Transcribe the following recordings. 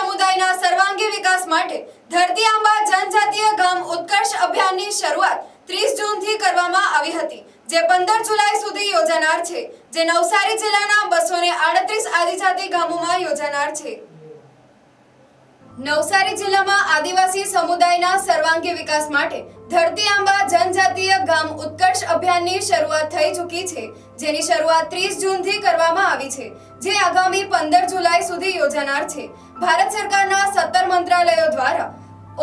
સમુદાયના સર્વાંગી વિકાસ માટે ધરતી આંબા જનજાતીય ગામ ઉત્કર્ષ અભિયાનની શરૂઆત ત્રીસ જૂનથી કરવામાં આવી હતી, જે પંદર જુલાઈ સુધી યોજાનાર છે, જે નવસારી જિલ્લાના બસો ને આડત્રીસ આદિજાતિ ગામોમાં યોજાનાર છે. નવસારી જિલ્લામાં આદિવાસી સમુદાયના સર્વાંગી વિકાસ માટે ધરતી આંબા જનજાતીય ગામ ઉત્કર્ષ અભિયાનની શરૂઆત થઈ ચૂકી છે, જેની શરૂઆત ત્રીસ જૂનથી કરવામાં આવી છે, જે આગામી પંદર જુલાઈ સુધી યોજાનાર છે. ભારત સરકારના સત્તર મંત્રાલયો દ્વારા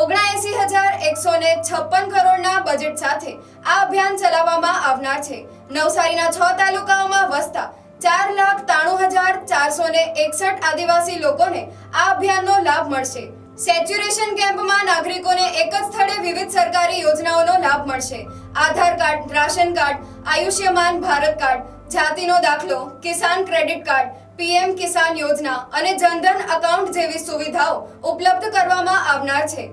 ઓગણાએસી હજાર એકસો ને છપ્પન કરોડના બજેટ સાથે આ અભિયાન ચલાવવામાં આવનાર છે. નવસારીના છ તાલુકાઓમાં વસતા ચાર લાખ ત્રાણું હજાર ચારસો ને એકસઠ આદિવાસી લોકોને આ અભિયાનનો લાભ મળશે. સેચ્યુરેશન કેમ્પમાં નાગરિકોને એક વિવિધ સરકારી યોજનાઓનો લાભ મળશે. Aadhaar card, ration card, Ayushman Bharat card, જાતિનો દાખલો, Kisan credit card, PM Kisan યોજના અને જનધન એકાઉન્ટ જેવી સુવિધાઓ ઉપલબ્ધ કરવામાં આવનાર છે.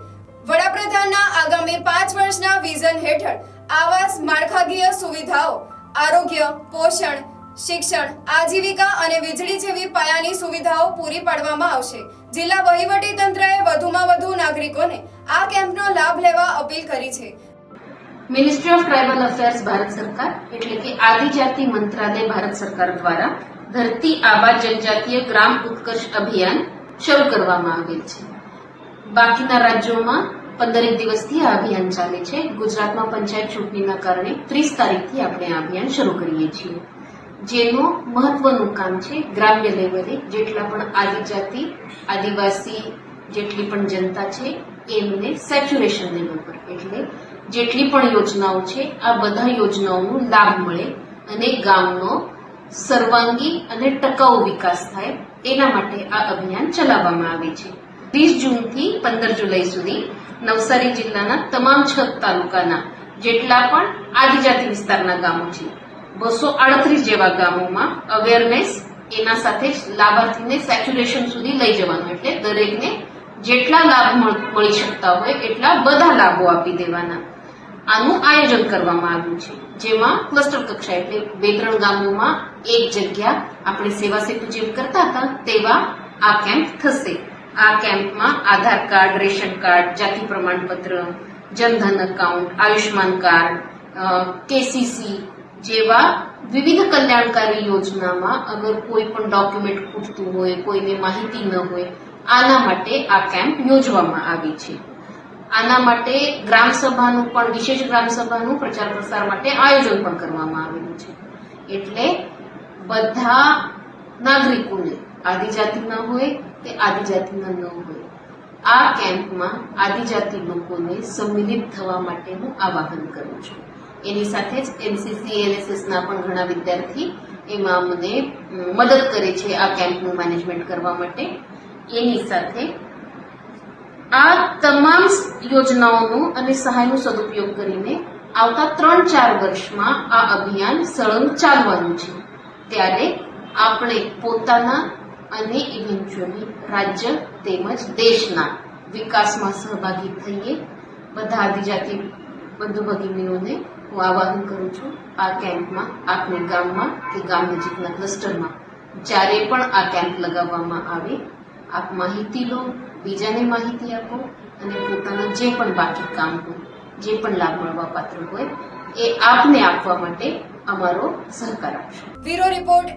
વડાપ્રધાનના આગામી પાંચ વર્ષના વિઝન હેઠળ આવાસ માળખાકીય સુવિધાઓ, આરોગ્ય, પોષણ, શિક્ષણ, આજીવિકા અને વીજળી જેવી પાયાની સુવિધાઓ પૂરી પાડવામાં આવશે. જિલ્લા વહીવટી તંત્રએ વધુમાં વધુ નાગરિકોને આ કેમ્પનો લાભ લેવા અપીલ કરી છે. Ministry of tribal affairs Bharat સરકાર, એટલે કે આદિજાતિ મંત્રાલય ભારત સરકાર દ્વારા ધરતી આબા જનજાતીય ગ્રામ ઉત્કર્ષ અભિયાન શરૂ કરવામાં આવેલ છે. બાકીના રાજ્યોમાં પંદરેક દિવસથી આ અભિયાન ચાલે છે. ગુજરાતમાં પંચાયત ચૂંટણીના કારણે ત્રીસ તારીખથી આપણે આ અભિયાન શરૂ કરીએ છીએ. જેનું મહત્વનું કામ છે ગ્રામ્ય લેવલે જેટલા પણ આદિજાતિ, આદિવાસી જેટલી પણ જનતા છે, એમને સેચ્યુરેશન લેવલ પર એટલે જેટલી પણ યોજનાઓ છે, આ બધા યોજનાઓનો લાભ મળે અને ગામનો સર્વાંગી અને ટકાઉ વિકાસ થાય એના માટે આ અભિયાન ચલાવવામાં આવે છે. વીસ જૂનથી પંદર જુલાઈ સુધી નવસારી જિલ્લાના તમામ છ તાલુકાના જેટલા પણ આદિજાતિ વિસ્તારના ગામો છે બસો આડત્રીસ જેવા ગામોમાં અવેરનેસ એના સાથે જ લાભાર્થીને સેચ્યુરેશન સુધી લઈ જવાનું. એટલે દરેકને જેટલા લાભ મળ- શકતા હોય એટલા બધા લાભો આપી દેવાના. આનું આયોજન કરવામાં આવ્યું છે. જેમાં ક્લસ્ટર કક્ષા એટલે બે ત્રણ ગામોમાં એક જગ્યા આપણે સેવા સેતુ જેમ કરતા હતા તેવા આ કેમ્પ થશે. આ કેમ્પમાં આધાર કાર્ડ, રેશન કાર્ડ, જાતિ પ્રમાણપત્ર, Jan Dhan account Ayushman card KCC જેવા વિવિધ કલ્યાણકારી યોજનામાં અગર કોઈ પણ ડોક્યુમેન્ટ ખૂટતું હોય, કોઈને માહિતી ન હોય, આના માટે આ કેમ્પ યોજવામાં આવી છે. આના માટે ગ્રામસભાનું પણ, વિશેષ ગ્રામસભાનું પ્રચાર પ્રસાર માટે આયોજન પણ કરવામાં આવેલું છે. એટલે બધા નાગરિકોને આદિજાતિના હોય કે આદિજાતિના ન હોય, આ કેમ્પમાં આદિજાતિ લોકોને સંમિલિત થવા માટે હું આવાહન કરું છું. એની સાથે જ એનસીસી એનએસએસના પણ ઘણા વિદ્યાર્થી એમાં અમને મદદ કરે છે આ કેમ્પનું મેનેજમેન્ટ કરવા માટે. એની સાથે આ તમામ યોજનાઓનો અને સહાયનો સદુપયોગ કરીને આવતા ત્રણ ચાર વર્ષમાં આ અભિયાન સળંગ ચાલવાનું છે. ત્યારે આપણે પોતાના અને ઇવેન્ચ્યુઅલી રાજ્ય તેમજ દેશના વિકાસમાં સહભાગી થઈએ. બધા આદિજાતિ બંધુ ભગીનીઓને હું આવાહન કરું છું આ કેમ્પમાં, આપને ગામમાં કે ગામ નજીકના ક્લસ્ટરમાં જ્યારે પણ આ કેમ્પ લગાવવામાં આવે, આપ માહિતી લો, બીજાને માહિતી આપો અને પોતાના જે પણ બાકી કામ હોય, જે પણ લાભ મળવા પાત્ર હોય, એ આપને આપવા માટે અમારો સહકાર આપશો. Bureau report